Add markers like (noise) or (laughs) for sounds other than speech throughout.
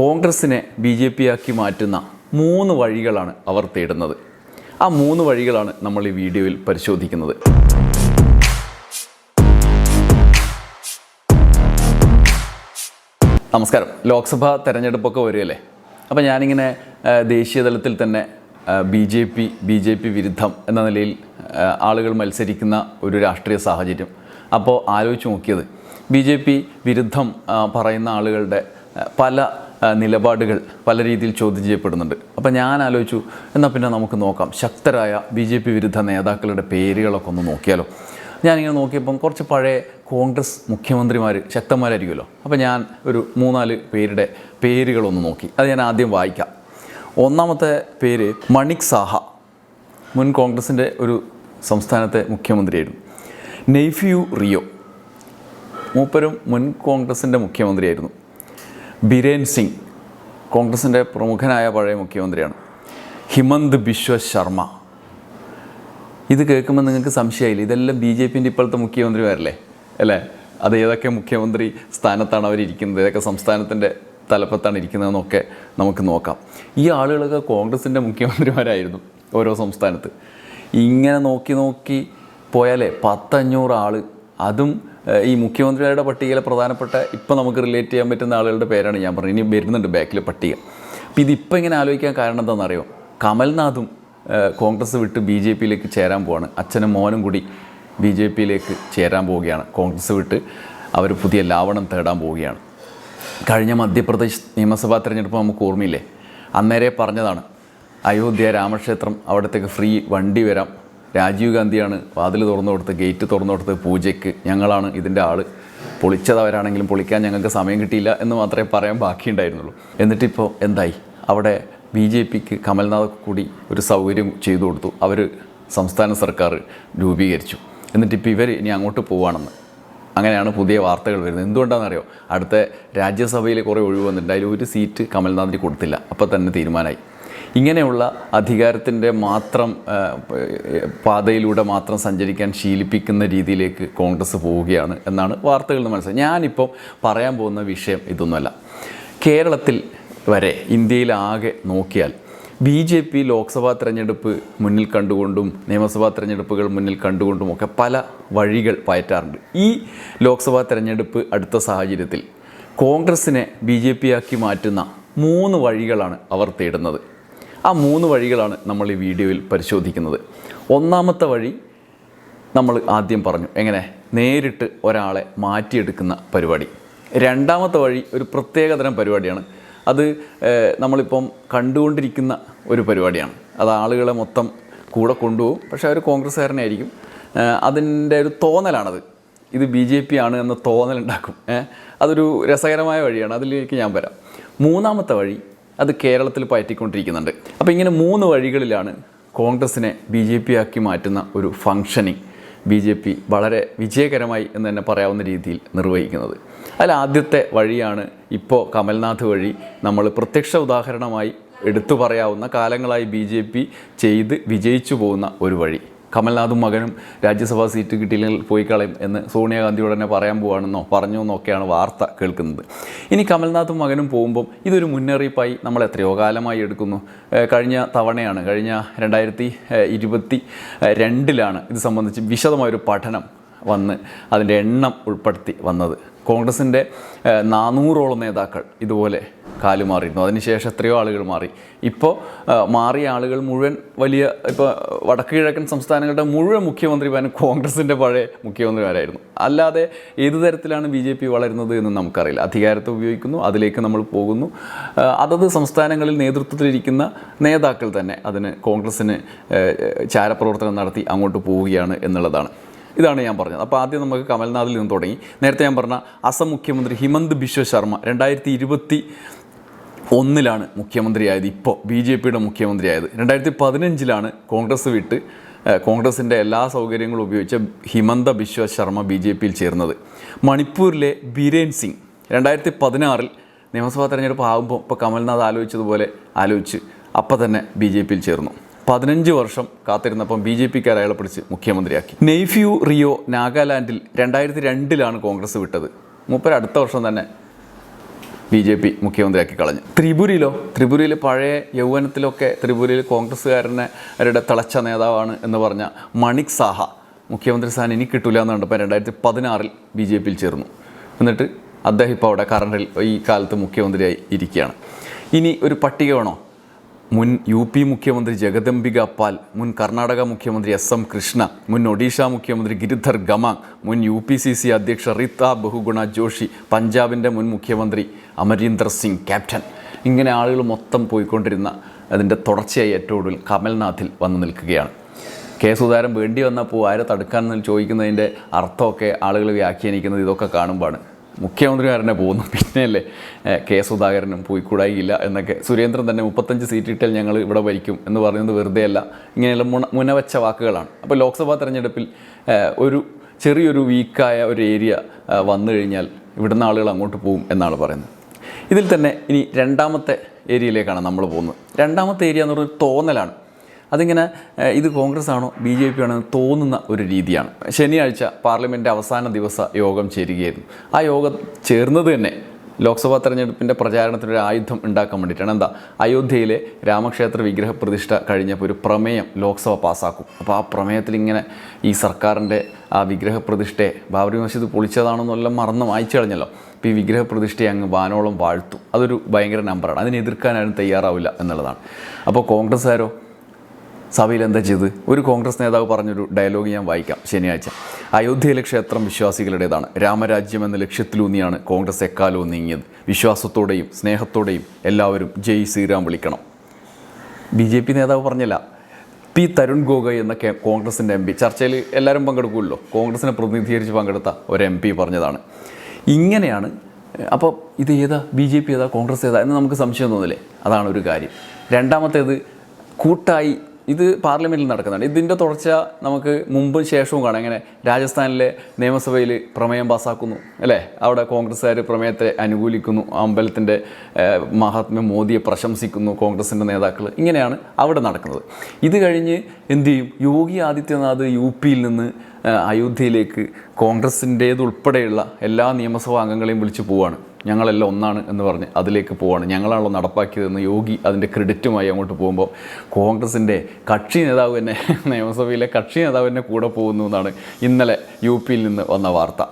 കോൺഗ്രസിനെ B J P ആക്കി മാറ്റുന്ന മൂന്ന് വഴികളാണ് അവർ തേടുന്നത്. ആ മൂന്ന് വഴികളാണ് നമ്മൾ ഈ വീഡിയോയിൽ പരിശോധിക്കുന്നത്. നമസ്കാരം. ലോക്സഭാ തെരഞ്ഞെടുപ്പൊക്കെ വരികയല്ലേ? അപ്പോൾ ഞാനിങ്ങനെ ദേശീയതലത്തിൽ ദേശീയ തലത്തിൽ തന്നെ B J P B J P വിരുദ്ധം എന്ന നിലയിൽ ആളുകൾ മത്സരിക്കുന്ന ഒരു രാഷ്ട്രീയ സാഹചര്യം. അപ്പോൾ ആലോചിച്ച് നോക്കിയത് ബി ജെ പി വിരുദ്ധം പറയുന്ന ആളുകളുടെ പല നിലപാടുകൾ പല രീതിയിൽ ചോദ്യം ചെയ്യപ്പെടുന്നുണ്ട്. അപ്പോൾ ഞാൻ ആലോചിച്ചു എന്നാൽ പിന്നെ നമുക്ക് നോക്കാം. ശക്തരായ ബി ജെ പി വിരുദ്ധ നേതാക്കളുടെ പേരുകളൊക്കെ ഒന്ന് നോക്കിയാലോ. ഞാനിങ്ങനെ നോക്കിയപ്പം കുറച്ച് പഴയ കോൺഗ്രസ് മുഖ്യമന്ത്രിമാർ ശക്തന്മാരായിരിക്കുമല്ലോ. അപ്പോൾ ഞാൻ ഒരു മൂന്നാൽ പേരുടെ പേരുകളൊന്ന് നോക്കി. അത് ഞാൻ ആദ്യം വായിക്കാം. ഒന്നാമത്തെ പേര് മണിക് സാഹ. മുൻ കോൺഗ്രസിന്റെ ഒരു സംസ്ഥാനത്തെ മുഖ്യമന്ത്രിയായിരുന്നു. നെയ്ഫ്യു റിയോ. മൂപ്പരും മുൻ കോൺഗ്രസിന്റെ മുഖ്യമന്ത്രിയായിരുന്നു. ബിരേൻ സിംഗ് കോൺഗ്രസിന്റെ പ്രമുഖനായ പഴയ മുഖ്യമന്ത്രിയാണ്. ഹിമന്ത് ബിശ്വ ശർമ്മ. ഇത് കേൾക്കുമ്പോൾ നിങ്ങൾക്ക് സംശയമായില്ല? ഇതെല്ലാം ബി ജെ പിന്റെ ഇപ്പോഴത്തെ മുഖ്യമന്ത്രിമാരല്ലേ? അല്ലേ? അത് ഏതൊക്കെ മുഖ്യമന്ത്രി സ്ഥാനത്താണ് അവരിരിക്കുന്നത് ഏതൊക്കെ സംസ്ഥാനത്തിന്റെ തലപ്പത്താണ് ഇരിക്കുന്നതെന്നൊക്കെ നമുക്ക് നോക്കാം. ഈ ആളുകളൊക്കെ കോൺഗ്രസിന്റെ മുഖ്യമന്ത്രിമാരായിരുന്നു ഓരോ സംസ്ഥാനത്ത്. ഇങ്ങനെ നോക്കി നോക്കി പോയാലേ പത്തഞ്ഞൂറ് ആൾ അതും ഈ മുഖ്യമന്ത്രിമാരുടെ പട്ടികയിലെ പ്രധാനപ്പെട്ട ഇപ്പം നമുക്ക് റിലേറ്റ് ചെയ്യാൻ പറ്റുന്ന ആളുകളുടെ പേരാണ് ഞാൻ പറഞ്ഞത്. ഇനി വരുന്നുണ്ട് ബാക്കിൽ പട്ടിക. അപ്പോൾ ഇതിപ്പോൾ ഇങ്ങനെ ആലോചിക്കാൻ കാരണം എന്താണെന്നറിയോ? കമൽനാഥും കോൺഗ്രസ് വിട്ട് ബി ജെ പിയിലേക്ക് ചേരാൻ പോവാണ്. അച്ഛനും മോനും കൂടി ബി ജെ പിയിലേക്ക് ചേരാൻ പോവുകയാണ്. കോൺഗ്രസ് വിട്ട് അവർ പുതിയ ലാവണം തേടാൻ പോവുകയാണ്. കഴിഞ്ഞ മധ്യപ്രദേശ് നിയമസഭാ തിരഞ്ഞെടുപ്പ് നമുക്ക് ഓർമ്മയില്ലേ? അന്നേരെ പറഞ്ഞതാണ് അയോധ്യ രാമക്ഷേത്രം അവിടത്തേക്ക് ഫ്രീ വണ്ടി വരാം. രാജീവ് ഗാന്ധിയാണ് വാതിൽ തുറന്നു കൊടുത്ത് ഗേറ്റ് തുറന്നു കൊടുത്ത് പൂജയ്ക്ക് ഞങ്ങളാണ് ഇതിന്റെ ആൾ പൊളിച്ചതവരാണെങ്കിലും പൊളിക്കാൻ ഞങ്ങൾക്ക് സമയം കിട്ടിയില്ല എന്ന് മാത്രമേ പറയാൻ ബാക്കിയുണ്ടായിരുന്നുള്ളൂ. എന്നിട്ടിപ്പോൾ എന്തായി? അവിടെ ബി ജെ പിക്ക് കമൽനാഥ് കൂടി ഒരു സൗകര്യം ചെയ്തു കൊടുത്തു. അവർ സംസ്ഥാന സർക്കാർ രൂപീകരിച്ചു. എന്നിട്ടിപ്പോൾ ഇവർ ഇനി അങ്ങോട്ട് പോവുകയാണെന്ന് അങ്ങനെയാണ് പുതിയ വാർത്തകൾ വരുന്നത്. എന്തുകൊണ്ടാണെന്നറിയോ? അടുത്ത രാജ്യസഭയിൽ കുറേ ഒഴിവ് വന്നിട്ടുണ്ട്. അതിൽ ഒരു സീറ്റ് കമൽനാഥിന് കൊടുത്തില്ല. അപ്പോൾ തന്നെ തീരുമാനമായി. ഇങ്ങനെയുള്ള അധികാരത്തിന്റെ മാത്രം പാതയിലൂടെ മാത്രം സഞ്ചരിക്കാൻ ശീലിപ്പിക്കുന്ന രീതിയിലേക്ക് കോൺഗ്രസ് പോവുകയാണ് എന്നാണ് വാർത്തകളിൽ നിന്ന് മനസ്സിലായത്. ഞാനിപ്പോൾ പറയാൻ പോകുന്ന വിഷയം ഇതൊന്നുമല്ല. കേരളത്തിൽ വരെ ഇന്ത്യയിലാകെ നോക്കിയാൽ ബി ജെ പി ലോക്സഭാ തെരഞ്ഞെടുപ്പ് മുന്നിൽ കണ്ടുകൊണ്ടും നിയമസഭാ തെരഞ്ഞെടുപ്പുകൾ മുന്നിൽ കണ്ടുകൊണ്ടും ഒക്കെ പല വഴികൾ പയറ്റാറുണ്ട്. ഈ ലോക്സഭാ തെരഞ്ഞെടുപ്പ് അടുത്ത സാഹചര്യത്തിൽ കോൺഗ്രസിനെ ബി ജെ പി ആക്കി മാറ്റുന്ന മൂന്ന് വഴികളാണ് അവർ തേടുന്നത്. ആ മൂന്ന് വഴികളാണ് നമ്മൾ ഈ വീഡിയോയിൽ പരിശോധിക്കുന്നത്. ഒന്നാമത്തെ വഴി നമ്മൾ ആദ്യം പറഞ്ഞു എങ്ങനെ? നേരിട്ട് ഒരാളെ മാറ്റിയെടുക്കുന്ന പരിപാടി. രണ്ടാമത്തെ വഴി ഒരു പ്രത്യേകതരം പരിപാടിയാണ്. അത് നമ്മളിപ്പം കണ്ടുകൊണ്ടിരിക്കുന്ന ഒരു പരിപാടിയാണ്. അത് ആളുകളെ മൊത്തം കൂടെ കൊണ്ടുപോകും. പക്ഷേ അവർ കോൺഗ്രസ്സുകാരനെ ആയിരിക്കും അതിന്റെ ഒരു തോന്നലാണത്. ഇത് ബി ജെ പി ആണ് എന്ന തോന്നലുണ്ടാക്കും. അതൊരു രസകരമായ വഴിയാണ്. അതിലേക്ക് ഞാൻ വരാം. മൂന്നാമത്തെ വഴി അത് കേരളത്തിൽ പയറ്റിക്കൊണ്ടിരിക്കുന്നുണ്ട്. അപ്പോൾ ഇങ്ങനെ മൂന്ന് വഴികളിലാണ് കോൺഗ്രസിനെ ബി ജെ പി ആക്കി മാറ്റുന്ന ഒരു ഫങ്ഷനിങ് ബി ജെ പി വളരെ വിജയകരമായി എന്ന് തന്നെ പറയാവുന്ന രീതിയിൽ നിർവഹിക്കുന്നത്. അതിൽ ആദ്യത്തെ വഴിയാണ് ഇപ്പോൾ കമൽനാഥ് വഴി നമ്മൾ പ്രത്യക്ഷ ഉദാഹരണമായി എടുത്തു പറയാവുന്ന കാലങ്ങളായി ബി ജെ പി ചെയ്ത് വിജയിച്ചു പോകുന്ന ഒരു വഴി. കമൽനാഥും മകനും രാജ്യസഭാ സീറ്റ് കിട്ടിയില്ലെങ്കിൽ പോയി കളയും എന്ന് സോണിയാഗാന്ധിയോട് ഉടനെ പറയാൻ പോവാണെന്നോ പറഞ്ഞു എന്നൊക്കെയാണ് വാർത്ത കേൾക്കുന്നത്. ഇനി കമൽനാഥും മകനും പോകുമ്പം ഇതൊരു മുന്നറിയിപ്പായി നമ്മൾ എത്രയോ കാലമായി എടുക്കുന്നു. കഴിഞ്ഞ തവണയാണ് കഴിഞ്ഞ രണ്ടായിരത്തി ഇരുപത്തി രണ്ടിലാണ് ഇത് സംബന്ധിച്ച് വിശദമായൊരു പഠനം വന്ന് അതിന്റെ എണ്ണം ഉൾപ്പെടുത്തി വന്നത്. കോൺഗ്രസിന്റെ നാനൂറോളം നേതാക്കൾ ഇതുപോലെ കാലുമാറിയിരുന്നു അതിനുശേഷം എത്രയോ ആളുകൾ മാറി. ഇപ്പോൾ മാറിയ ആളുകൾ മുഴുവൻ വലിയ ഇപ്പോൾ വടക്ക് കിഴക്കൻ സംസ്ഥാനങ്ങളുടെ മുഴുവൻ മുഖ്യമന്ത്രിമാരും കോൺഗ്രസിന്റെ പഴയ മുഖ്യമന്ത്രിമാരായിരുന്നു. അല്ലാതെ ഏത് തരത്തിലാണ് ബി ജെ പി വളരുന്നത് എന്ന് നമുക്കറിയില്ല. അധികാരത്തെ ഉപയോഗിക്കുന്നു അതിലേക്ക് നമ്മൾ പോകുന്നു. അതത് സംസ്ഥാനങ്ങളിൽ നേതൃത്വത്തിലിരിക്കുന്ന നേതാക്കൾ തന്നെ അതിന് കോൺഗ്രസ്സിന് ചാരപ്രവർത്തനം നടത്തി അങ്ങോട്ട് പോവുകയാണ് എന്നുള്ളതാണ്. ഇതാണ് ഞാൻ പറഞ്ഞത്. അപ്പോൾ ആദ്യം നമുക്ക് കമൽനാഥിൽ നിന്ന് തുടങ്ങി. നേരത്തെ ഞാൻ പറഞ്ഞ അസം മുഖ്യമന്ത്രി ഹിമന്ത് ബിശ്വ ശർമ്മ രണ്ടായിരത്തി ഇരുപത്തി ഒന്നിലാണ് മുഖ്യമന്ത്രിയായത്. ഇപ്പോൾ ബി ജെ പിയുടെ മുഖ്യമന്ത്രിയായത്. രണ്ടായിരത്തി പതിനഞ്ചിലാണ് കോൺഗ്രസ് വിട്ട് കോൺഗ്രസിന്റെ എല്ലാ സൗകര്യങ്ങളും ഉപയോഗിച്ച് ഹിമന്ത ബിശ്വ ശർമ്മ ബി ജെ പിയിൽ ചേർന്നത്. മണിപ്പൂരിലെ ബിരേൻ സിംഗ് രണ്ടായിരത്തി പതിനാറിൽ നിയമസഭാ തെരഞ്ഞെടുപ്പ് ആകുമ്പോൾ ഇപ്പോൾ കമൽനാഥ് ആലോചിച്ചതുപോലെ ആലോചിച്ച് അപ്പം തന്നെ ബി ജെ പിയിൽ ചേർന്നു. പതിനഞ്ച് വർഷം കാത്തിരുന്നപ്പം ബി ജെ പിക്കാർ അയാളെ പിടിച്ച് മുഖ്യമന്ത്രിയാക്കി. നെയ്ഫ്യൂ റിയോ നാഗാലാൻഡിൽ രണ്ടായിരത്തി രണ്ടിലാണ് കോൺഗ്രസ് വിട്ടത്. മൂപ്പർ അടുത്ത വർഷം തന്നെ ബി ജെ പി മുഖ്യമന്ത്രിയാക്കി കളഞ്ഞു. ത്രിപുരയിലോ ത്രിപുരയിൽ പഴയ യൗവനത്തിലൊക്കെ ത്രിപുരയിൽ കോൺഗ്രസ്സുകാരനെ അവരുടെ തിളച്ച നേതാവാണ് എന്ന് പറഞ്ഞ മണിക് സാഹ മുഖ്യമന്ത്രി സ്ഥാനം ഇനി കിട്ടില്ല എന്ന് കണ്ടപ്പോൾ രണ്ടായിരത്തി പതിനാറിൽ ബി ജെ പിയിൽ ചേർന്നു. എന്നിട്ട് അദ്ദേഹം ഇപ്പോൾ അവിടെ കറണ്ടിൽ ഈ കാലത്ത് മുഖ്യമന്ത്രിയായി ഇരിക്കുകയാണ്. ഇനി ഒരു പട്ടിക വേണോ? മുൻ യു പി മുഖ്യമന്ത്രി ജഗദംബിക പാൽ മുൻ കർണാടക മുഖ്യമന്ത്രി എസ് എം കൃഷ്ണ മുൻ ഒഡീഷ മുഖ്യമന്ത്രി ഗിരിധർ ഗമാങ് മുൻ യു പി സി സി അധ്യക്ഷ റീത്ത ബഹുഗുണ ജോഷി പഞ്ചാബിന്റെ മുൻ മുഖ്യമന്ത്രി അമരീന്ദർ സിംഗ് ക്യാപ്റ്റൻ. ഇങ്ങനെ ആളുകൾ മൊത്തം പോയിക്കൊണ്ടിരുന്ന അതിന്റെ തുടർച്ചയായി ഏറ്റവും ഒടുവിൽ കമൽനാഥിൽ വന്നു നിൽക്കുകയാണ്. കെ സുധാകരൻ വേണ്ടി വന്നപ്പോൾ ആരെ തടുക്കാൻ ചോദിക്കുന്നതിന്റെ അർത്ഥമൊക്കെ ആളുകൾ വ്യാഖ്യാനിക്കുന്നത് ഇതൊക്കെ കാണുമ്പോഴാണ്. മുഖ്യമന്ത്രിമാരനെ പോകുന്നു. പിന്നെയല്ലേ കെ സുധാകരനും പോയി കൂടായില്ല എന്നൊക്കെ. സുരേന്ദ്രൻ തന്നെ മുപ്പത്തഞ്ച് സീറ്റ് ഇട്ടാൽ ഞങ്ങൾ ഇവിടെ ഭരിക്കും എന്ന് പറയുന്നത് വെറുതെ അല്ല ഇങ്ങനെയുള്ള മുണ മുനവച്ച വാക്കുകളാണ്. അപ്പോൾ ലോക്സഭാ തെരഞ്ഞെടുപ്പിൽ ഒരു ചെറിയൊരു വീക്കായ ഒരു ഏരിയ വന്നു കഴിഞ്ഞാൽ ഇവിടുന്ന് ആളുകൾ അങ്ങോട്ട് പോകും എന്നാണ് പറയുന്നത്. ഇതിൽ തന്നെ ഇനി രണ്ടാമത്തെ ഏരിയയിലേക്കാണ് നമ്മൾ പോകുന്നത്. രണ്ടാമത്തെ ഏരിയ എന്ന് പറയുന്നത് തോന്നലാണ്. അതിങ്ങനെ ഇത് കോൺഗ്രസ് ആണോ ബി ജെ പി ആണോ തോന്നുന്ന ഒരു രീതിയാണ്. ശനിയാഴ്ച പാർലമെന്റ് അവസാന ദിവസ യോഗം ചേരുകയായിരുന്നു. ആ യോഗം ചേർന്നത് തന്നെ ലോക്സഭാ തെരഞ്ഞെടുപ്പിന്റെ പ്രചാരണത്തിനൊരു ആയുധം ഉണ്ടാക്കാൻ വേണ്ടിയിട്ടാണ്. എന്താ? അയോധ്യയിലെ രാമക്ഷേത്ര വിഗ്രഹ പ്രതിഷ്ഠ കഴിഞ്ഞപ്പോൾ ഒരു പ്രമേയം ലോക്സഭ പാസ്സാക്കും അപ്പോൾ ആ പ്രമേയത്തിൽ ഇങ്ങനെ ഈ സർക്കാരിന്റെ ആ വിഗ്രഹ പ്രതിഷ്ഠയെ ബാബറി മസ്ജിദ് പൊളിച്ചതാണെന്നെല്ലാം മറന്ന് വായിച്ചു കളഞ്ഞല്ലോ. അപ്പോൾ ഈ വിഗ്രഹ പ്രതിഷ്ഠയെ അങ്ങ് വാനോളം വാഴ്ത്തും. അതൊരു ഭയങ്കര നമ്പറാണ് അതിനെ തയ്യാറാവില്ല എന്നുള്ളതാണ്. അപ്പോൾ കോൺഗ്രസ്സുകാരോ സഭയിൽ എന്താ ചെയ്ത്? ഒരു കോൺഗ്രസ് നേതാവ് പറഞ്ഞൊരു ഡയലോഗ് ഞാൻ വായിക്കാം ശനിയാഴ്ച. അയോധ്യയിലെ ക്ഷേത്രം വിശ്വാസികളുടേതാണ്. രാമരാജ്യം എന്ന ലക്ഷ്യത്തിലൂന്നിയാണ് കോൺഗ്രസ് എക്കാലവും നീങ്ങിയത്. വിശ്വാസത്തോടെയും സ്നേഹത്തോടെയും എല്ലാവരും ജയ് ശ്രീറാം വിളിക്കണം. ബി ജെ പി നേതാവ് പറഞ്ഞില്ല. പി തരുൺ ഗോഗോയ് എന്ന കോൺഗ്രസിന്റെ എം പി. ചർച്ചയിൽ എല്ലാവരും പങ്കെടുക്കുമല്ലോ. കോൺഗ്രസിനെ പ്രതിനിധീകരിച്ച് പങ്കെടുത്ത ഒരു എം പി പറഞ്ഞതാണ്. ഇങ്ങനെയാണ് അപ്പോൾ ഇത് ഏതാ? ബി ജെ പി ഏതാ? കോൺഗ്രസ് ഏതാ? എന്ന് നമുക്ക് സംശയം തോന്നില്ലേ? അതാണ് ഒരു കാര്യം. രണ്ടാമത്തേത് കൂട്ടായി ഇത് പാർലമെന്റിൽ നടക്കുന്നുണ്ട്. ഇതിന്റെ തുടർച്ച നമുക്ക് മുമ്പും ശേഷവും കാണാം. ഇങ്ങനെ രാജസ്ഥാനിലെ നിയമസഭയിൽ പ്രമേയം പാസ്സാക്കുന്നു അല്ലേ? അവിടെ കോൺഗ്രസ്സുകാർ പ്രമേയത്തെ അനുകൂലിക്കുന്നു അമ്പലത്തിന്റെ മഹാത്മ്യം മോദിയെ പ്രശംസിക്കുന്നു കോൺഗ്രസിന്റെ നേതാക്കൾ. ഇങ്ങനെയാണ് അവിടെ നടക്കുന്നത്. ഇത് കഴിഞ്ഞ് എന്ത് ചെയ്യും? യോഗി ആദിത്യനാഥ് യു പിയിൽ നിന്ന് അയോധ്യയിലേക്ക് കോൺഗ്രസിന്റേതുൾപ്പെടെയുള്ള എല്ലാ നിയമസഭാ അംഗങ്ങളെയും വിളിച്ചു പോവാണ്. ഞങ്ങളെല്ലാം ഒന്നാണ് എന്ന് പറഞ്ഞ് അതിലേക്ക് പോവാണ്. ഞങ്ങളാണല്ലോ നടപ്പാക്കിയതെന്ന് യോഗി അതിന്റെ ക്രെഡിറ്റുമായി അങ്ങോട്ട് പോകുമ്പോൾ കോൺഗ്രസിന്റെ കക്ഷി നേതാവ് തന്നെ നിയമസഭയിലെ കക്ഷി നേതാവ് തന്നെ കൂടെ പോകുന്നു എന്നാണ് ഇന്നലെ യു പിയിൽ നിന്ന് വന്ന വാർത്ത.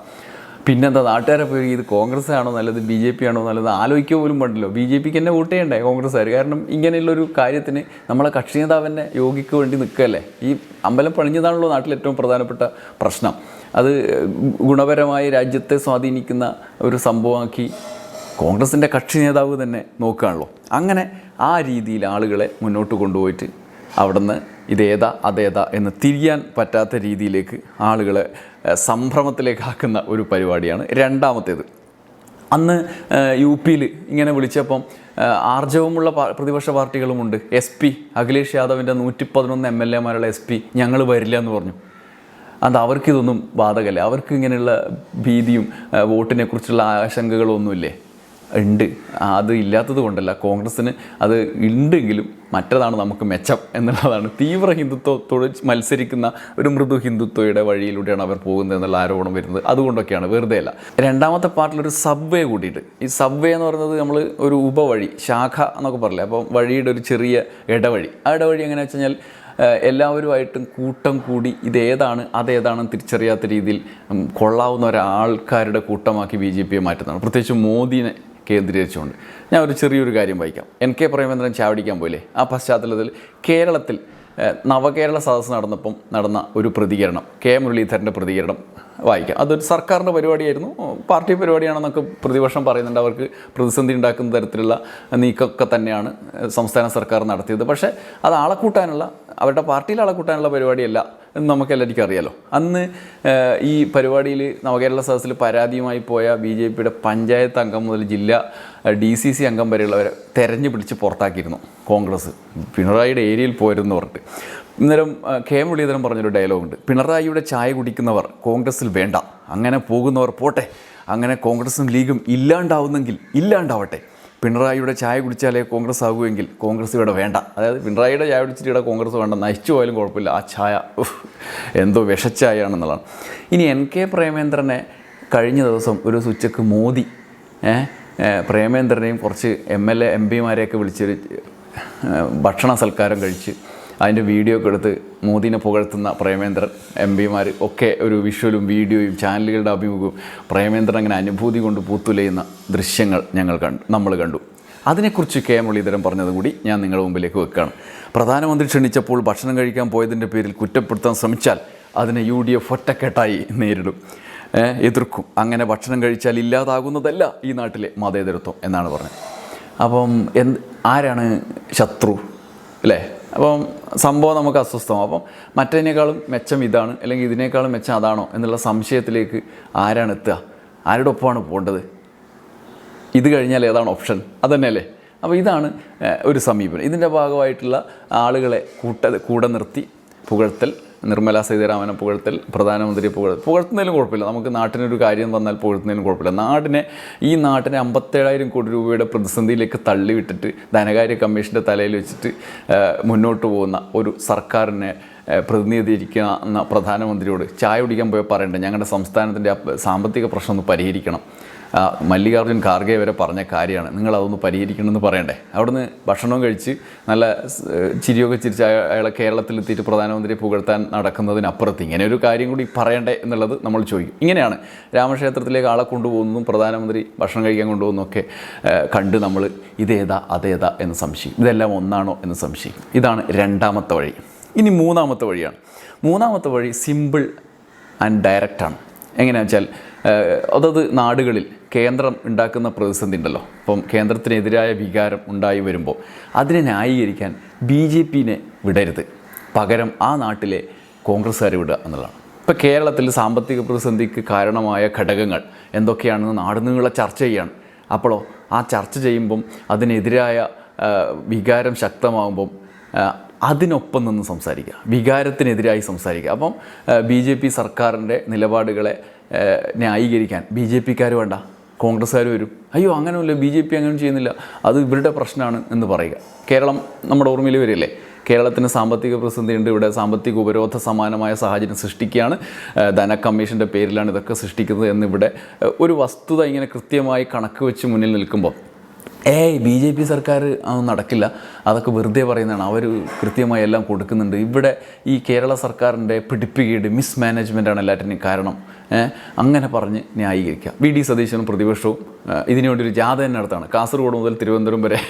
പിന്നെന്താ നാട്ടുകാരെ പോയി ഇത് കോൺഗ്രസ് ആണോ നല്ലത് ബി ജെ പി ആണോ നല്ലത്? ആലോചിക്കുക പോലും പണ്ടല്ലോ ബി ജെ പിക്ക് തന്നെ വോട്ട് ചെയ്യണ്ടേ കോൺഗ്രസ്സുകാർ കാരണം ഇങ്ങനെയുള്ളൊരു കാര്യത്തിന് നമ്മളെ കക്ഷി നേതാവ് തന്നെ യോഗിക്ക് വേണ്ടി നിൽക്കുകയല്ലേ? ഈ അമ്പലം പണിഞ്ഞതാണല്ലോ നാട്ടിൽ ഏറ്റവും പ്രധാനപ്പെട്ട പ്രശ്നം. അത് ഗുണപരമായി രാജ്യത്തെ സ്വാധീനിക്കുന്ന ഒരു സംഭവമാക്കി കോൺഗ്രസിന്റെ കക്ഷി നേതാവ് തന്നെ നോക്കുകയാണല്ലോ. അങ്ങനെ ആ രീതിയിൽ ആളുകളെ മുന്നോട്ട് കൊണ്ടുപോയിട്ട് അവിടുന്ന് ഇതേതാ അതേതാ എന്ന് തിരിയാൻ പറ്റാത്ത രീതിയിലേക്ക് ആളുകളെ സംഭ്രമത്തിലേക്ക് സംഭ്രമത്തിലേക്കാക്കുന്ന ഒരു പരിപാടിയാണ് രണ്ടാമത്തേത്. അന്ന് യു പിയിൽ ഇങ്ങനെ വിളിച്ചപ്പം ആർജവമുള്ള പ്രതിപക്ഷ പാർട്ടികളുമുണ്ട്. എസ് പി അഖിലേഷ് യാദവിന്റെ നൂറ്റി പതിനൊന്ന് എം എൽ എമാരുള്ള എസ് പി ഞങ്ങൾ വരില്ല എന്ന് പറഞ്ഞു. അത് അവർക്കിതൊന്നും ബാധകമല്ല അവർക്ക് ഇങ്ങനെയുള്ള ഭീതിയും വോട്ടിനെക്കുറിച്ചുള്ള വോട്ടിനെ കുറിച്ചുള്ള ആശങ്കകളൊന്നുമില്ലേ? ഉണ്ട്. അത് ഇല്ലാത്തത് കൊണ്ടല്ല. കോൺഗ്രസ്സിന് അത് ഉണ്ടെങ്കിലും മറ്റതാണ് നമുക്ക് മെച്ചം എന്നുള്ളതാണ്. തീവ്ര ഹിന്ദുത്വത്തോട് മത്സരിക്കുന്ന ഒരു മൃദു ഹിന്ദുത്വയുടെ വഴിയിലൂടെയാണ് അവർ പോകുന്നത് എന്നുള്ള ആരോപണം വരുന്നത്. അതുകൊണ്ടൊക്കെയാണ്. വെറുതെ അല്ല രണ്ടാമത്തെ പാർട്ടിലൊരു സബ്വേ കൂടിയിട്ട്. ഈ സബ്വേ എന്ന് പറയുന്നത് നമ്മൾ ഒരു ഉപവഴി ശാഖ എന്നൊക്കെ പറയില്ലേ? അപ്പം വഴിയുടെ ഒരു ചെറിയ ഇടവഴി. ആ ഇടവഴി എങ്ങനെയാണെന്ന് വെച്ച് കഴിഞ്ഞാൽ എല്ലാവരുമായിട്ടും കൂട്ടം കൂടി ഇതേതാണ് അതേതാണെന്ന് തിരിച്ചറിയാത്ത രീതിയിൽ കൊള്ളാവുന്ന ഒരാൾക്കാരുടെ കൂട്ടമാക്കി ബി ജെ പിയെ മാറ്റുന്നതാണ്. പ്രത്യേകിച്ച് മോദിനെ കേന്ദ്രീകരിച്ചുകൊണ്ട്. ഞാൻ ഒരു ചെറിയൊരു കാര്യം വായിക്കാം. എൻ കെ പ്രേമേന്ദ്രൻ ചാവടിക്കാൻ പോയില്ലേ? ആ പശ്ചാത്തലത്തിൽ കേരളത്തിൽ നവകേരള സദസ്സ് നടന്നപ്പം നടന്ന ഒരു പ്രതികരണം കെ മുരളീധരന്റെ പ്രതികരണം വായിക്കാം. അതൊരു സർക്കാരിന്റെ പരിപാടിയായിരുന്നു. പാർട്ടി പരിപാടിയാണെന്നൊക്കെ പ്രതിപക്ഷം പറയുന്നുണ്ട്. അവർക്ക് പ്രതിസന്ധി ഉണ്ടാക്കുന്ന തരത്തിലുള്ള നീക്കമൊക്കെ തന്നെയാണ് സംസ്ഥാന സർക്കാർ നടത്തിയത്. പക്ഷേ അത് ആളെ കൂട്ടാനുള്ള അവരുടെ പാർട്ടിയിൽ ആളെ കൂട്ടാനുള്ള പരിപാടിയല്ല. എന്ന് നമുക്ക് എല്ലാവർക്കും അറിയാലോ. അന്ന് ഈ പരിപാടിയിൽ നവകേരള സദസ്സിൽ പരാതിയുമായി പോയ ബി ജെ പിയുടെ പഞ്ചായത്ത് അംഗം മുതൽ ജില്ലാ ഡി സി സി അംഗം വരെയുള്ളവരെ തെരഞ്ഞു പിടിച്ച് പുറത്താക്കിയിരുന്നു കോൺഗ്രസ്. പിണറായിയുടെ ഏരിയയിൽ പോയിരുന്നു പറഞ്ഞിട്ട്. ഇന്നേരം കെ എം മുരളീധരൻ പറഞ്ഞൊരു ഡയലോഗുണ്ട് പിണറായിയുടെ ചായ കുടിക്കുന്നവർ കോൺഗ്രസ്സിൽ വേണ്ട. അങ്ങനെ പോകുന്നവർ പോട്ടെ. അങ്ങനെ കോൺഗ്രസും ലീഗും ഇല്ലാണ്ടാവുന്നെങ്കിൽ ഇല്ലാണ്ടാവട്ടെ. പിണറായിയുടെ ചായ കുടിച്ചാലേ കോൺഗ്രസ് ആകുമെങ്കിൽ കോൺഗ്രസ് ഇവിടെ വേണ്ട. അതായത് പിണറായിയുടെ ചായ കുടിച്ചിട്ട് ഇവിടെ കോൺഗ്രസ് വേണ്ട. നയിച്ചു പോയാലും കുഴപ്പമില്ല. ആ ചായ എന്തോ വിഷച്ചായാണെന്നുള്ളതാണ് ഇനി എൻ കെ പ്രേമേന്ദ്രനെ കഴിഞ്ഞ ദിവസം ഒരു സ്വിച്ചക്ക് മോദി പ്രേമേന്ദ്രനെയും കുറച്ച് എം എൽ എ എം പിമാരെയൊക്കെ വിളിച്ചൊരു ഭക്ഷണ സൽക്കാരം കഴിച്ച് അതിന്റെ വീഡിയോ ഒക്കെ എടുത്ത് മോദിനെ പുകഴ്ത്തുന്ന പ്രേമേന്ദ്രൻ എം പിമാർ ഒക്കെ ഒരു വിഷ്വലും വീഡിയോയും ചാനലുകളുടെ അഭിമുഖവും പ്രേമേന്ദ്രൻ അങ്ങനെ അനുഭൂതി കൊണ്ട് പൂത്തുലയുന്ന ദൃശ്യങ്ങൾ ഞങ്ങൾ കണ്ടു നമ്മൾ കണ്ടു. അതിനെക്കുറിച്ച് കെ എം മുരളീധരൻ പറഞ്ഞതും കൂടി ഞാൻ നിങ്ങളുടെ മുമ്പിലേക്ക് വെക്കുകയാണ്. പ്രധാനമന്ത്രി ക്ഷണിച്ചപ്പോൾ ഭക്ഷണം കഴിക്കാൻ പോയതിന്റെ പേരിൽ കുറ്റപ്പെടുത്താൻ ശ്രമിച്ചാൽ അതിനെ യു ഡി എഫ് ഒറ്റക്കെട്ടായി നേരിടും. എതിർക്കും. അങ്ങനെ ഭക്ഷണം കഴിച്ചാൽ ഇല്ലാതാകുന്നതല്ല ഈ നാട്ടിലെ മതേതരത്വം എന്നാണ് പറഞ്ഞത്. അപ്പം എന്ത് ആരാണ് ശത്രു? അല്ലേ? അപ്പം സംഭവം നമുക്ക് അസ്വസ്ഥമാവും. അപ്പം മറ്റതിനേക്കാളും മെച്ചം ഇതാണ് അല്ലെങ്കിൽ ഇതിനേക്കാളും മെച്ചം അതാണോ എന്നുള്ള സംശയത്തിലേക്ക് ആരാണ് എത്തുക? ആരുടെ ഒപ്പമാണ് പോകേണ്ടത്? ഇത് കഴിഞ്ഞാൽ ഏതാണ് ഓപ്ഷൻ? അതന്നെയല്ലേ? അപ്പോൾ ഇതാണ് ഒരു സമീപനം. ഇതിന്റെ ഭാഗമായിട്ടുള്ള ആളുകളെ കൂട്ട കൂടെ നിർത്തി പുകഴ്ത്തൽ. നിർമ്മല സീതാരാമനെ പുകഴ്ത്തൽ പ്രധാനമന്ത്രിയെ പുകഴ്ത്തൽ പുകഴ്ത്തുന്നതിലും കുഴപ്പമില്ല. നമുക്ക് നാട്ടിനൊരു കാര്യം വന്നാൽ പുകഴ്ത്തുന്നതിലും കുഴപ്പമില്ല. നാടിനെ ഈ നാട്ടിനെ അമ്പത്തേഴായിരം കോടി രൂപയുടെ പ്രതിസന്ധിയിലേക്ക് തള്ളിവിട്ടിട്ട് ധനകാര്യ കമ്മീഷന്റെ തലയിൽ വെച്ചിട്ട് മുന്നോട്ട് പോകുന്ന ഒരു സർക്കാരിനെ പ്രതിനിധീകരിക്കുന്ന പ്രധാനമന്ത്രിയോട് ചായ കുടിക്കാൻ പോയി പറയണ്ടേ. ഞങ്ങളുടെ സംസ്ഥാനത്തിന്റെ സാമ്പത്തിക പ്രശ്നം ഒന്ന് പരിഹരിക്കണം. മല്ലികാർജുൻ ഖാർഗെ വരെ പറഞ്ഞ കാര്യമാണ്. നിങ്ങൾ അതൊന്ന് പരിഹരിക്കണമെന്ന് പറയണ്ടേ? അവിടുന്ന് ഭക്ഷണവും കഴിച്ച് നല്ല ചിരിയൊക്കെ ചിരിച്ച് അയ- അയാളെ കേരളത്തിലെത്തിയിട്ട് പ്രധാനമന്ത്രിയെ പുകഴ്ത്താൻ നടക്കുന്നതിനപ്പുറത്ത് ഇങ്ങനെ ഒരു കാര്യം കൂടി പറയണ്ടേ എന്നുള്ളത് നമ്മൾ ചോദിക്കും. ഇങ്ങനെയാണ് രാമക്ഷേത്രത്തിലേക്ക് ആളെ കൊണ്ടുപോകുന്നതും പ്രധാനമന്ത്രി ഭക്ഷണം കഴിക്കാൻ കൊണ്ടുപോകുന്നതൊക്കെ കണ്ട് നമ്മൾ ഇതേതാ അതേതാ എന്ന് സംശയിക്കും. ഇതെല്ലാം ഒന്നാണോ എന്ന് സംശയിക്കും. ഇതാണ് രണ്ടാമത്തെ വഴി. ഇനി മൂന്നാമത്തെ വഴിയാണ്. മൂന്നാമത്തെ വഴി സിമ്പിൾ ആൻഡ് ഡയറക്റ്റാണ്. എങ്ങനെയാണെന്ന് വെച്ചാൽ അതത് നാടുകളിൽ കേന്ദ്രം ഉണ്ടാക്കുന്ന പ്രതിസന്ധി ഉണ്ടല്ലോ അപ്പം കേന്ദ്രത്തിനെതിരായ വികാരം ഉണ്ടായി വരുമ്പോൾ അതിനെ ന്യായീകരിക്കാൻ ബി ജെ പിനെ വിടരുത്. പകരം ആ നാട്ടിലെ കോൺഗ്രസ്സുകാർ വിടുക എന്നുള്ളതാണ്. ഇപ്പോൾ കേരളത്തിൽ സാമ്പത്തിക പ്രതിസന്ധിക്ക് കാരണമായ ഘടകങ്ങൾ എന്തൊക്കെയാണെന്ന് നാടുനീളെ ചർച്ച ചെയ്യാണ്. അപ്പോഴോ ആ ചർച്ച ചെയ്യുമ്പം അതിനെതിരായ വികാരം ശക്തമാകുമ്പം അതിനൊപ്പം നിന്ന് സംസാരിക്കുക. വികാരത്തിനെതിരായി സംസാരിക്കുക. അപ്പം ബി ജെ പി സർക്കാരിന്റെ നിലപാടുകളെ ന്യായീകരിക്കാൻ ബി ജെ പിക്കാർ വേണ്ട. കോൺഗ്രസ്സുകാർ വരും. അയ്യോ അങ്ങനെയല്ല ബി ജെ പി അങ്ങനെ ചെയ്യുന്നില്ല. അത് ഇവരുടെ പ്രശ്നമാണ് എന്ന് പറയുക. കേരളം നമ്മുടെ ഓർമ്മയിൽ വരില്ലേ? കേരളത്തിന് സാമ്പത്തിക പ്രതിസന്ധിയുണ്ട്. ഇവിടെ സാമ്പത്തിക ഉപരോധ സമാനമായ സാഹചര്യം സൃഷ്ടിക്കുകയാണ്. ധനക്കമ്മീഷന്റെ ധന കമ്മീഷന്റെ പേരിലാണ് ഇതൊക്കെ സൃഷ്ടിക്കുന്നത് എന്നിവിടെ ഒരു വസ്തുത ഇങ്ങനെ കൃത്യമായി കണക്ക് വെച്ച് മുന്നിൽ നിൽക്കുമ്പോൾ ഏയ് ബി ജെ പി സർക്കാർ നടക്കില്ല. അതൊക്കെ വെറുതെ പറയുന്നതാണ്. അവർ കൃത്യമായി എല്ലാം കൊടുക്കുന്നുണ്ട്. ഇവിടെ ഈ കേരള സർക്കാരിന്റെ പിടിപ്പുകേട് മിസ് മാനേജ്മെന്റാണ് എല്ലാറ്റിനും കാരണം. അങ്ങനെ പറഞ്ഞ് ന്യായീകരിക്കുക വി ഡി സതീശനും പ്രതിപക്ഷവും ഇതിനുവേണ്ടി ഇതിനു ഒരു ജാഥ തന്നെ നടത്താണ്. കാസർഗോഡ് മുതൽ തിരുവനന്തപുരം വരെ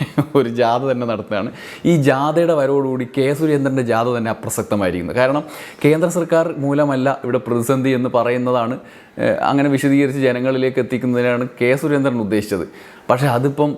ഒരു ജാഥ തന്നെ നടത്തുകയാണ് ഈ ജാഥയുടെ വരവോടുകൂടി കെ സുരേന്ദ്രന്റെ ജാഥ തന്നെ അപ്രസക്തമായിരിക്കുന്നു. കാരണം കേന്ദ്ര സർക്കാർ മൂലമല്ല ഇവിടെ പ്രതിസന്ധി എന്ന് പറയുന്നതാണ്. അങ്ങനെ വിശദീകരിച്ച് ജനങ്ങളിലേക്ക് എത്തിക്കുന്നതിനാണ് കെ സുരേന്ദ്രൻ ഉദ്ദേശിച്ചത്. പക്ഷേ അതിപ്പം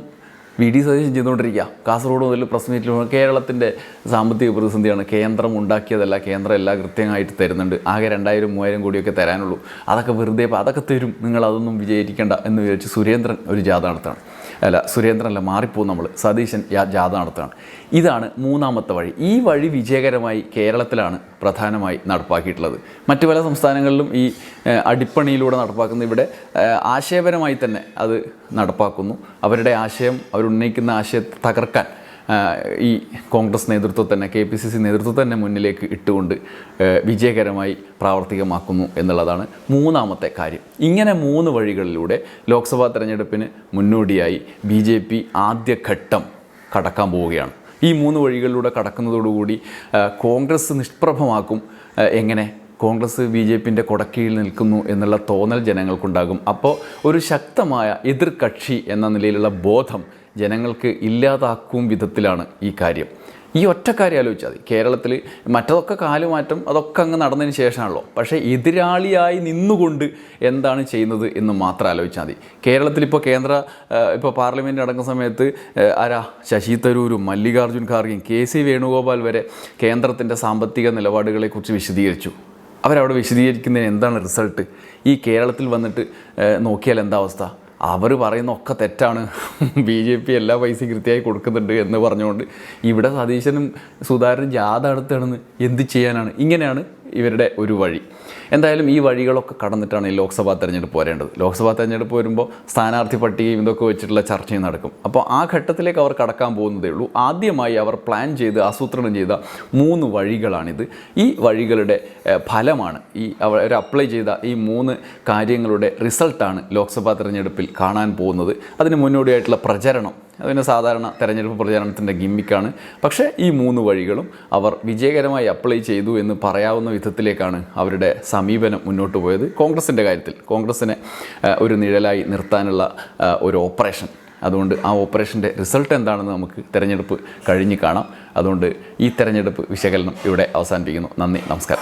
വി ഡി സജഷൻ ചെയ്തുകൊണ്ടിരിക്കുക. കാസർഗോഡ് മുതൽ പ്രസ് മീറ്റിൽ കേരളത്തിന്റെ സാമ്പത്തിക പ്രതിസന്ധിയാണ് കേന്ദ്രം ഉണ്ടാക്കിയതല്ല കേന്ദ്രം എല്ലാം കൃത്യമായിട്ട് തരുന്നുണ്ട്. ആകെ രണ്ടായിരം മൂവായിരം കോടിയൊക്കെ തരാനുള്ളൂ. അതൊക്കെ വെറുതെ അതൊക്കെ തരും. നിങ്ങൾ അതൊന്നും വിജയിക്കണ്ട എന്ന് വിചാരിച്ച് സുരേന്ദ്രൻ ഒരു ജാഥ നടത്തുകയാണ് അല്ല സുരേന്ദ്രനല്ല മാറിപ്പോകും നമ്മൾ സതീശൻ ജാഥ നടത്തുകയാണ്. ഇതാണ് മൂന്നാമത്തെ വഴി. ഈ വഴി വിജയകരമായി കേരളത്തിലാണ് പ്രധാനമായി നടപ്പാക്കിയിട്ടുള്ളത്. മറ്റു പല സംസ്ഥാനങ്ങളിലും ഈ അടിപ്പണിയിലൂടെ നടപ്പാക്കുന്ന ഇവിടെ ആശയപരമായി തന്നെ അത് നടപ്പാക്കുന്നു. അവരുടെ ആശയം അവരുന്നയിക്കുന്ന ആശയത്തെ തകർക്കാൻ ഈ കോൺഗ്രസ് നേതൃത്വം തന്നെ കെ പി സി സി നേതൃത്വം തന്നെ മുന്നിലേക്ക് ഇട്ടുകൊണ്ട് വിജയകരമായി പ്രാവർത്തികമാക്കുന്നു എന്നുള്ളതാണ് മൂന്നാമത്തെ കാര്യം. ഇങ്ങനെ മൂന്ന് വഴികളിലൂടെ ലോക്സഭാ തെരഞ്ഞെടുപ്പിന് മുന്നോടിയായി ബി ജെ പി ആദ്യഘട്ടം കടക്കാൻ പോവുകയാണ്. ഈ മൂന്ന് വഴികളിലൂടെ കടക്കുന്നതോടുകൂടി കോൺഗ്രസ് നിഷ്പ്രഭമാക്കും എങ്ങനെ കോൺഗ്രസ് ബി ജെ പിന്റെ കൊടക്കീഴിൽ നിൽക്കുന്നു എന്നുള്ള തോന്നൽ ജനങ്ങൾക്കുണ്ടാകും. അപ്പോൾ ഒരു ശക്തമായ എതിർകക്ഷി എന്ന നിലയിലുള്ള ബോധം ജനങ്ങൾക്ക് ഇല്ലാതാക്കും വിധത്തിലാണ് ഈ കാര്യം. ഈ ഒറ്റ കാര്യം ആലോചിച്ചാൽ മതി. കേരളത്തിൽ മറ്റതൊക്കെ കാലുമാറ്റം അതൊക്കെ അങ്ങ് നടന്നതിന് ശേഷമാണല്ലോ. പക്ഷേ എതിരാളിയായി നിന്നുകൊണ്ട് എന്താണ് ചെയ്യുന്നത് എന്ന് മാത്രം ആലോചിച്ചാൽ മതി. കേരളത്തിൽ ഇപ്പോൾ കേന്ദ്ര ഇപ്പോൾ പാർലമെന്റ് നടക്കുന്ന സമയത്ത് ആരാ? ശശി തരൂരും മല്ലികാർജുൻ ഖാർഗെയും കെ സി വേണുഗോപാൽ വരെ കേന്ദ്രത്തിന്റെ സാമ്പത്തിക നിലപാടുകളെക്കുറിച്ച് വിശദീകരിച്ചു. അവരവിടെ വിശദീകരിക്കുന്നതിന് എന്താണ് റിസൾട്ട്? ഈ കേരളത്തിൽ വന്നിട്ട് നോക്കിയാൽ എന്താ അവസ്ഥ? അവർ പറയുന്ന ഒക്കെ തെറ്റാണ്. (laughs) ബി ജെ പി എല്ലാ പൈസയും കൃത്യമായി കൊടുക്കുന്നുണ്ട് എന്ന് പറഞ്ഞുകൊണ്ട് ഇവിടെ സതീശനും സുധാകരനും ജാഥ അടുത്താണെന്ന് എന്ത് ചെയ്യാനാണ്? ഇങ്ങനെയാണ് ഇവരുടെ ഒരു വഴി. എന്തായാലും ഈ വഴികളൊക്കെ കടന്നിട്ടാണ് ഈ ലോക്സഭാ തെരഞ്ഞെടുപ്പ് വരേണ്ടത്. ലോക്സഭാ തെരഞ്ഞെടുപ്പ് വരുമ്പോൾ സ്ഥാനാർത്ഥി പട്ടികയും ഇതൊക്കെ വെച്ചിട്ടുള്ള ചർച്ചയും നടക്കും. അപ്പോൾ ആ ഘട്ടത്തിലേക്ക് അവർ കടക്കാൻ പോകുന്നതേ ഉള്ളൂ. ആദ്യമായി അവർ പ്ലാൻ ചെയ്ത് ആസൂത്രണം ചെയ്ത മൂന്ന് വഴികളാണിത്. ഈ വഴികളുടെ ഫലമാണ് ഈ അവർ അപ്ലൈ ചെയ്ത ഈ മൂന്ന് കാര്യങ്ങളുടെ റിസൾട്ടാണ് ലോക്സഭാ തെരഞ്ഞെടുപ്പിൽ കാണാൻ പോകുന്നത്. അതിന് മുന്നോടിയായിട്ടുള്ള പ്രചരണം അതിന് സാധാരണ തെരഞ്ഞെടുപ്പ് പ്രചാരണത്തിന്റെ ഗിമ്മിക്കാണ്. പക്ഷേ ഈ മൂന്ന് വഴികളും അവർ വിജയകരമായി അപ്ലൈ ചെയ്തു എന്ന് പറയാവുന്ന വിധത്തിലേക്കാണ് അവരുടെ സമീപനം മുന്നോട്ട് പോയത്. കോൺഗ്രസിന്റെ കാര്യത്തിൽ കോൺഗ്രസിനെ ഒരു നിഴലായി നിർത്താനുള്ള ഒരു ഓപ്പറേഷൻ. അതുകൊണ്ട് ആ ഓപ്പറേഷന്റെ റിസൾട്ട് എന്താണെന്ന് നമുക്ക് തിരഞ്ഞെടുപ്പ് കഴിഞ്ഞ് കാണാം. അതുകൊണ്ട് ഈ തിരഞ്ഞെടുപ്പ് വിശകലനം ഇവിടെ അവസാനിപ്പിക്കുന്നു. നന്ദി നമസ്കാരം.